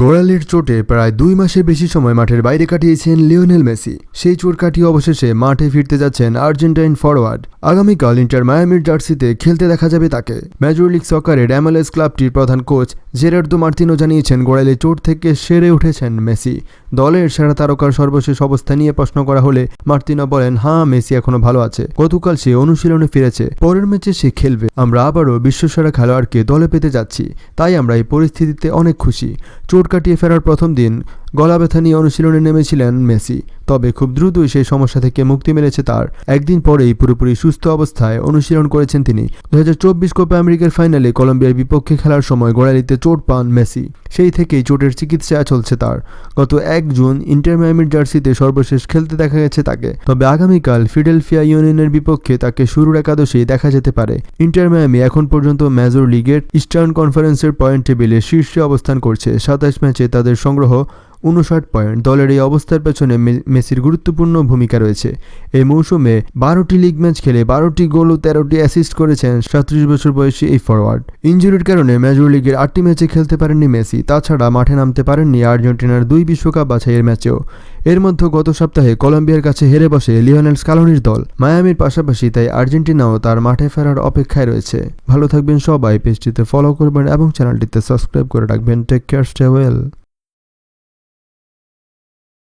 গোড়ালির চোটে প্রায় দুই মাসের বেশি সময় মাঠের বাইরে কাটিয়েছেন লিওনেল মেসি। সেই চোট কাটিয়ে অবশেষে মাঠে ফিরতে যাচ্ছেন আর্জেন্টাইন ফরওয়ার্ড আগামীকাল ইন্টার মায়ামির জার্সিতে খেলতে দেখা যাবে তাকে। মেজর লিগ সকারের এমএলএস ক্লাবটির প্রধান কোচ জেরার্দো মার্তিনো জানিয়েছেন, গোড়ালির চোট থেকে সেরে উঠেছেন মেসি। দলের সেরা তারকার সর্বশেষ অবস্থা নিয়ে প্রশ্ন করা হলে মার্তিনো বলেন হ্যাঁ মেসি এখনও ভালো আছে। গতকাল সে অনুশীলনে ফিরেছে। পরের ম্যাচে সে খেলবে। আমরা আবারও বিশ্বসেরা খেলোয়াড়কে দলে পেতে যাচ্ছি। তাই আমরা এই পরিস্থিতিতে অনেক খুশি। চোট কাটিয়ে ফেরার প্রথম দিন গলা ব্যথা নিয়ে অনুশীলনে নেমেছিলেন মেসি। তবে খুব দ্রুতই সেই সমস্যা থেকে মুক্তি মিলেছে তার। একদিন পরেই পুরোপুরি সুস্থ অবস্থায় অনুশীলন করেছেন তিনি। দু হাজার চব্বিশ কোপা আমেরিকার ফাইনালে কলম্বিয়ার বিপক্ষে খেলার সময় গোড়ালিতে চোট পান মেসি। সেই থেকেই চোটের চিকিৎসা চলছে তার। গত এক জুন ইন্টার জার্সিতে সর্বশেষ খেলতে দেখা গেছে তাকে। তবে আগামীকাল ফিডেলফিয়া ইউনিয়নের বিপক্ষে তাকে শুরুর একাদশে দেখা যেতে পারে। ইন্টার মায়ামি এখন পর্যন্ত মেজর লিগের ইস্টার্ন কনফারেন্সের পয়েন্ট টেবিলে শীর্ষে অবস্থান করছে। সাতাশ ম্যাচে তাদের সংগ্রহ উনষাট পয়েন্ট। দলের এই অবস্থার পেছনে মেসির গুরুত্বপূর্ণ ভূমিকা রয়েছে। এই মৌসুমে বারোটি লিগ ম্যাচ খেলে বারোটি গোল ও তেরোটি অ্যাসিস্ট করেছেন সাতত্রিশ বছর বয়সী এই ফরওয়ার্ড ইঞ্জুরির কারণে মেজর লিগের আটটি ম্যাচে খেলতে পারেননি মেসি, তাছাড়া মাঠে নামতে পারেননি আর্জেন্টিনার দুই বিশ্বকাপ বাছাইয়ের ম্যাচেও এর মধ্যে গত সপ্তাহে কলম্বিয়ার কাছে হেরে বসে লিওনেল স্কালোনির দল, মায়ামির পাশাপাশি তাই আর্জেন্টিনাও তার মাঠে ফেরার অপেক্ষায় রয়েছে। ভালো থাকবেন সবাই, পেজটিতে ফলো করবেন এবং চ্যানেলটিতে সাবস্ক্রাইব করে রাখবেন। Take care stay well